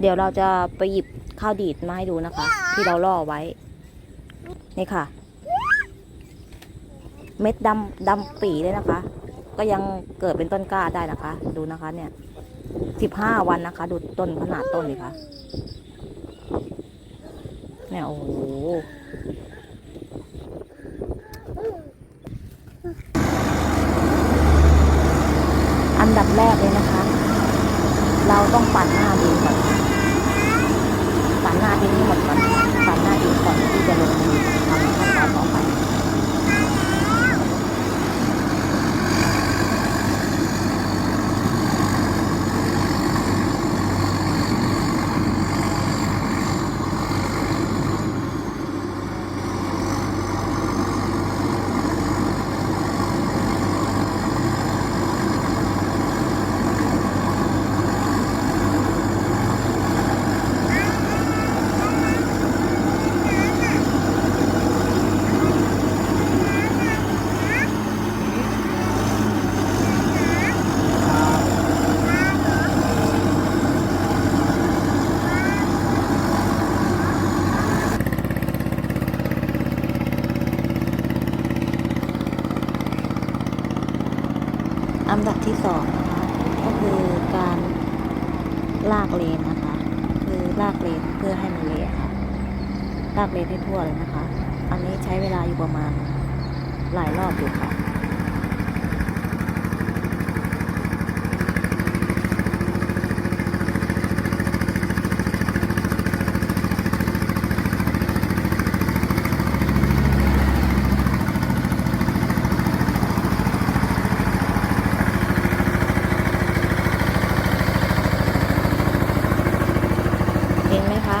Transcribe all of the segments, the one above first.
เดี๋ยวเราจะไปหยิบข้าวดีดมาให้ดูนะคะ ที่เราล่อไว้ นี่ค่ะ เม็ดดำดำปีเลยนะคะ ก็ยังเกิดเป็นต้นกล้าได้นะคะ ดูนะคะเนี่ยสิบห้าวันนะคะ ดูต้นขนาดต้นนี่ค่ะเนี่ยโอ้โหอันดับแรกเลยนะคะ เราต้องปั่นหน้าดินก่อนปั่นหน้าดินให้หมดก่อนปั่นหน้าดินก่อนที่จะลงมือทำขั้นต อันดับที่สองนะคะก็คือการลากเลนนะคะ คือลากเลนเพื่อให้มันเละค่ะลากเลนให้ทั่วเลยนะคะ อันนี้ใช้เวลาอยู่ประมาณหลายรอบอยู่ค่ะ เห็นไหมคะ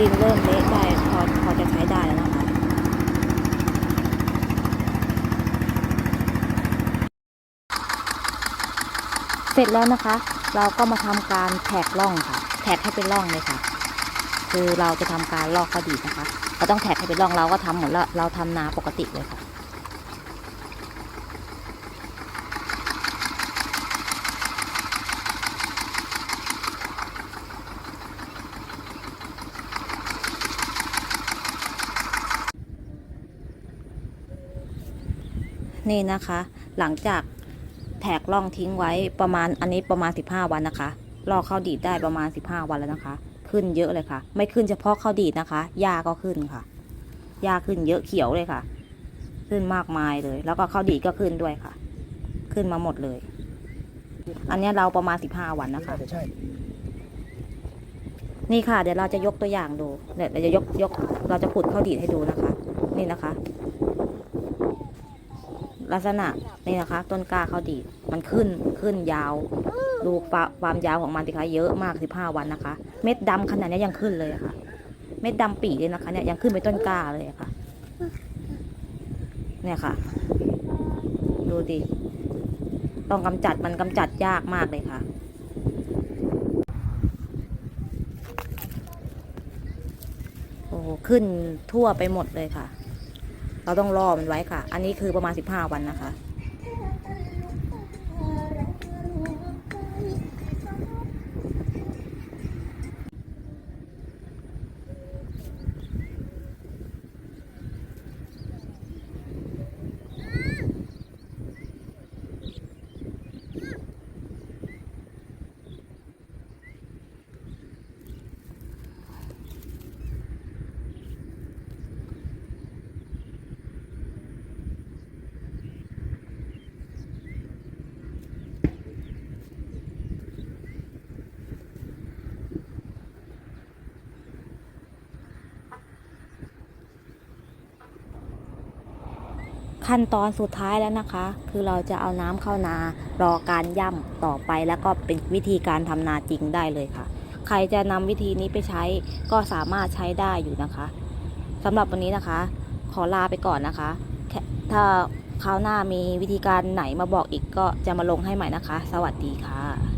ดินเริ่มเละได้พอพอจะใช้ได้แล้วนะคะเสร็จแล้วนะคะ เราก็มาทำการแท็กร่องค่ะ แท็กให้เป็นร่องเลยค่ะ คือเราจะทำการลอกข้อดีนะคะเราต้องแท็กให้เป็นร่องเราก็ทำหมือนเราเราทำนาปกติเลยค่ะ นี่นะคะ หลังจากแทกล่องทิ้งไว้ประมาณอันนี้ประมาณ 15 วันนะคะลอกข้าวดีดได้ประมาณ 15 วันแล้วนะคะ ขึ้นเยอะเลยค่ะ ไม่ขึ้นเฉพาะข้าวดีดนะคะหญ้าก็ขึ้นค่ะหญ้าขึ้นเยอะเขียวเลยค่ะ ขึ้นมากมายเลย แล้วก็ข้าวดีดก็ขึ้นด้วยค่ะ ขึ้นมาหมดเลย อันนี้เราประมาณ 15 วันนะคะน่าจะใช่นี่ค่ะ เดี๋ยวเราจะยกตัวอย่างดูเดี๋ยวเราจะยกยก เราจะขุดข้าวดีดให้ดูนะคะ นี่นะคะ ลักษณะนี่นะคะ ต้นกล้าเขาดีมันขึ้นขึ้นยาว ดูความยาวของมันสิคะเยอะมาก15วันนะคะ เม็ดดำขนาดนี้ยังขึ้นเลยะค่ะ เม็ดดำปีเลยนะคะเนี่ยยังขึ้นไปต้นกล้าเลยะค่ะ เนี่ยค่ะ ดูดิต้องกำจัดมันกำจัดยากมากเลยค่ะโอ้ขึ้นทั่วไปหมดเลยค่ะ เราต้องรอมันไว้ค่ะ อันนี้คือประมาณ 15 วันนะคะ ขั้นตอนสุดท้ายแล้วนะคะ คือเราจะเอาน้ำเข้านารอการย่ำต่อไปแล้วก็เป็นวิธีการทำนาจริงได้เลยค่ะ ใครจะนำวิธีนี้ไปใช้ก็สามารถใช้ได้อยู่นะคะสำหรับวันนี้นะคะ ขอลาไปก่อนนะคะ ถ้าคราวหน้ามีวิธีการไหนมาบอกอีกก็จะมาลงให้ใหม่นะคะ สวัสดีค่ะ